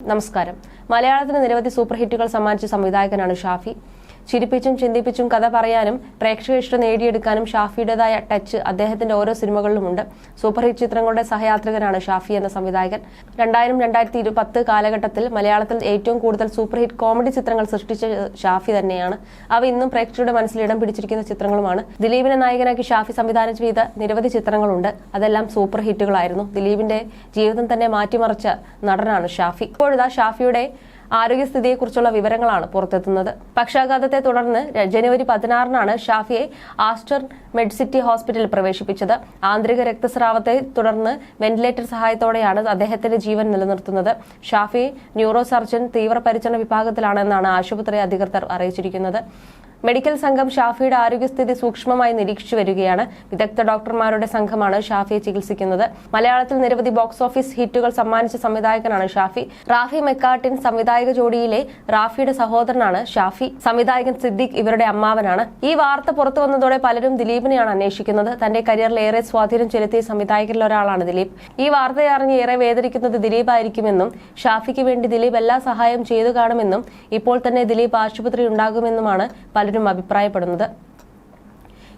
നമസ്കാരം. മലയാളത്തിന് നിരവധി സൂപ്പർ ഹിറ്റുകൾ സമ്മാനിച്ച സംവിധായകനാണ് ഷാഫി. ചിരിപ്പിച്ചും ചിന്തിപ്പിച്ചും കഥ പറയാനും പ്രേക്ഷക ഇഷ്ടം നേടിയെടുക്കാനും ഷാഫിയുടേതായ ടച്ച് അദ്ദേഹത്തിന്റെ ഓരോ സിനിമകളിലുമുണ്ട്. സൂപ്പർ ഹിറ്റ് ചിത്രങ്ങളുടെ സഹയാത്രികനാണ് ഷാഫി എന്ന സംവിധായകൻ. രണ്ടായിരം രണ്ടായിരത്തി ഇരു പത്ത് കാലഘട്ടത്തിൽ മലയാളത്തിൽ ഏറ്റവും കൂടുതൽ സൂപ്പർ ഹിറ്റ് കോമഡി ചിത്രങ്ങൾ സൃഷ്ടിച്ച ഷാഫി തന്നെയാണ്. അവ ഇന്നും പ്രേക്ഷകരുടെ മനസ്സിൽ ഇടം പിടിച്ചിരിക്കുന്ന ചിത്രങ്ങളുമാണ്. ദിലീപിനെ നായകനാക്കി ഷാഫി സംവിധാനം ചെയ്ത നിരവധി ചിത്രങ്ങളുണ്ട്. അതെല്ലാം സൂപ്പർ ഹിറ്റുകളായിരുന്നു. ദിലീപിന്റെ ജീവിതം തന്നെ മാറ്റിമറിച്ച നടനാണ് ഷാഫി. ഇപ്പോഴിതാ ഷാഫിയുടെ ആരോഗ്യസ്ഥിതിയെക്കുറിച്ചുള്ള വിവരങ്ങളാണ് പുറത്തെത്തുന്നത്. പക്ഷാഘാതത്തെ തുടർന്ന് ജനുവരി പതിനാറിനാണ് ഷാഫിയെ ആസ്റ്റർ മെഡ്സിറ്റി ഹോസ്പിറ്റലിൽ പ്രവേശിപ്പിച്ചത്. ആന്തരിക രക്തസ്രാവത്തെ തുടർന്ന് വെന്റിലേറ്റർ സഹായത്തോടെയാണ് അദ്ദേഹത്തിന്റെ ജീവൻ നിലനിർത്തുന്നത്. ഷാഫി ന്യൂറോ സർജൻ തീവ്രപരിചരണ വിഭാഗത്തിലാണെന്നാണ് ആശുപത്രി അധികൃതർ അറിയിച്ചിരിക്കുന്നത്. മെഡിക്കൽ സംഘം ഷാഫിയുടെ ആരോഗ്യസ്ഥിതി സൂക്ഷ്മമായി നിരീക്ഷിച്ചു വരികയാണ്. വിദഗ്ധ ഡോക്ടർമാരുടെ സംഘമാണ് ഷാഫിയെ ചികിത്സിക്കുന്നത്. മലയാളത്തിൽ നിരവധി ബോക്സ് ഓഫീസ് ഹിറ്റുകൾ സമ്മാനിച്ച സംവിധായകനാണ് ഷാഫി. റാഫി മെക്കാട്ടിൻ സംവിധായക ജോഡിയിലെ റാഫിയുടെ സഹോദരനാണ് ഷാഫി. സംവിധായകൻ സിദ്ദിഖ് ഇവരുടെ അമ്മാവനാണ്. ഈ വാർത്ത പുറത്തു വന്നതോടെ പലരും ദിലീപിനെയാണ് അന്വേഷിക്കുന്നത്. തന്റെ കരിയറിൽ ഏറെ സ്വാധീനം ചെലുത്തിയ സംവിധായകരിൽ ഒരാളാണ് ദിലീപ്. ഈ വാർത്തയറിഞ്ഞ് ഏറെ വേദനിക്കുന്നത് ദിലീപായിരിക്കുമെന്നും ഷാഫിക്ക് വേണ്ടി ദിലീപ് എല്ലാ സഹായം ചെയ്തു കാണുമെന്നും ഇപ്പോൾ തന്നെ ദിലീപ് ആശുപത്രി ഉണ്ടാകുമെന്നുമാണ് പലരും അഭിപ്രായപ്പെടുന്നത്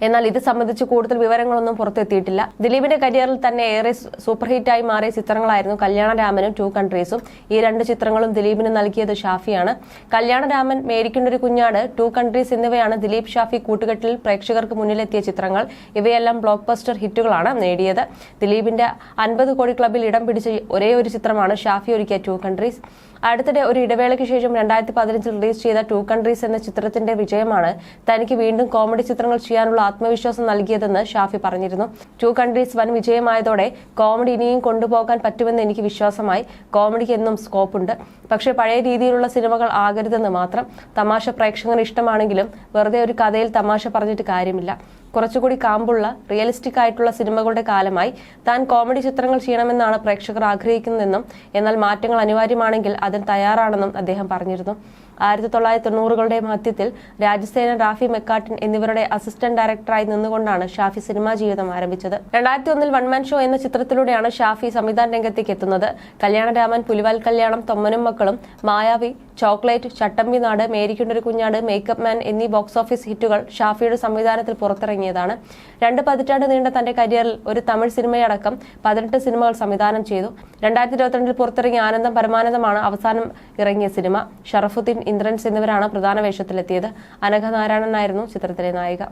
എന്നാൽ ഇത് സംബന്ധിച്ച് കൂടുതൽ വിവരങ്ങളൊന്നും പുറത്തെത്തിയിട്ടില്ല. ദിലീപിന്റെ കരിയറിൽ തന്നെ ഏറെ സൂപ്പർ ഹിറ്റായി മാറിയ ചിത്രങ്ങളായിരുന്നു കല്യാണരാമനും ടു കൺട്രീസും. ഈ രണ്ട് ചിത്രങ്ങളും ദിലീപിന് നൽകിയത് ഷാഫിയാണ്. കല്യാണരാമൻ മേരിക്കുണ്ടൊരു കുഞ്ഞാട് ടു കൺട്രീസ് എന്നിവയാണ് ദിലീപ് ഷാഫി കൂട്ടുകെട്ടിൽ പ്രേക്ഷകർക്ക് മുന്നിലെത്തിയ ചിത്രങ്ങൾ. ഇവയെല്ലാം ബ്ലോക്ക് ബസ്റ്റർ ഹിറ്റുകളാണ് നേടിയത്. ദിലീപിന്റെ അൻപത് കോടി ക്ലബിൽ ഇടം പിടിച്ച ഒരേ ഒരു ചിത്രമാണ് ഷാഫി ഒരുക്കിയ ടു കൺട്രീസ്. അടുത്തിടെ ഒരു ഇടവേളയ്ക്ക് ശേഷം രണ്ടായിരത്തി പതിനഞ്ചിൽ റിലീസ് ചെയ്ത ടു കൺട്രീസ് എന്ന ചിത്രത്തിന്റെ വിജയമാണ് തനിക്ക് വീണ്ടും കോമഡി ചിത്രങ്ങൾ ചെയ്യാനുള്ള ആത്മവിശ്വാസം നൽകിയതെന്ന് ഷാഫി പറഞ്ഞിരുന്നു. ടു കൺട്രീസ് വൻ വിജയമായതോടെ കോമഡി ഇനിയും കൊണ്ടുപോകാൻ പറ്റുമെന്ന് എനിക്ക് വിശ്വാസമായി. കോമഡിക്ക് എന്നും സ്കോപ്പ് ഉണ്ട്. പക്ഷേ പഴയ രീതിയിലുള്ള സിനിമകൾ ആകരുതെന്ന് മാത്രം തമാശ പ്രേക്ഷകന് ഇഷ്ടമാണെങ്കിലും വെറുതെ ഒരു കഥയിൽ തമാശ പറഞ്ഞിട്ട് കാര്യമില്ല. കുറച്ചുകൂടി കാമ്പുള്ള റിയലിസ്റ്റിക് ആയിട്ടുള്ള സിനിമകളുടെ കാലമായി താൻ കോമഡി ചിത്രങ്ങൾ ചെയ്യണമെന്നാണ് പ്രേക്ഷകർ ആഗ്രഹിക്കുന്നതെന്നും എന്നാൽ മാറ്റങ്ങൾ അനിവാര്യമാണെങ്കിൽ അതിന് തയ്യാറാണെന്നും അദ്ദേഹം പറഞ്ഞിരുന്നു. ആയിരത്തി തൊള്ളായിരത്തി തൊണ്ണൂറുകളുടെ മധ്യത്തിൽ രാജസേന റാഫി മെക്കാട്ടിൻ എന്നിവരുടെ അസിസ്റ്റന്റ് ഡയറക്ടറായി നിന്നുകൊണ്ടാണ് ഷാഫി സിനിമാ ജീവിതം ആരംഭിച്ചത്. രണ്ടായിരത്തി ഒന്നിൽ വൺമാൻ ഷോ എന്ന ചിത്രത്തിലൂടെയാണ് ഷാഫി സംവിധാന രംഗത്തേക്ക് എത്തുന്നത്. കല്യാണരാമൻ പുലിവാൽ കല്യാണം തൊമ്മനും മക്കളും മായാവി ചോക്ലേറ്റ് ചട്ടമ്പി നാട് മേരിക്കുണ്ടൊരു കുഞ്ഞാട് മേക്കപ്പ് മാൻ എന്നീ ബോക്സ് ഓഫീസ് ഹിറ്റുകൾ ഷാഫിയുടെ സംവിധാനത്തിൽ പുറത്തിറങ്ങിയതാണ്. രണ്ട് പതിറ്റാണ്ട് നീണ്ട തന്റെ കരിയറിൽ ഒരു തമിഴ് സിനിമയടക്കം പതിനെട്ട് സിനിമകൾ സംവിധാനം ചെയ്തു. രണ്ടായിരത്തി ഇരുപത്തിരണ്ടിൽ പുറത്തിറങ്ങിയ ആനന്ദം പരമാനന്ദമാണ് അവസാനം ഇറങ്ങിയ സിനിമ. ഷറഫുദ്ദീൻ ഇന്ദ്രൻസ് എന്നിവരാണ് പ്രധാന വേഷത്തിലെത്തിയത്. അനഘ നാരായണനായിരുന്നു ചിത്രത്തിലെ നായിക.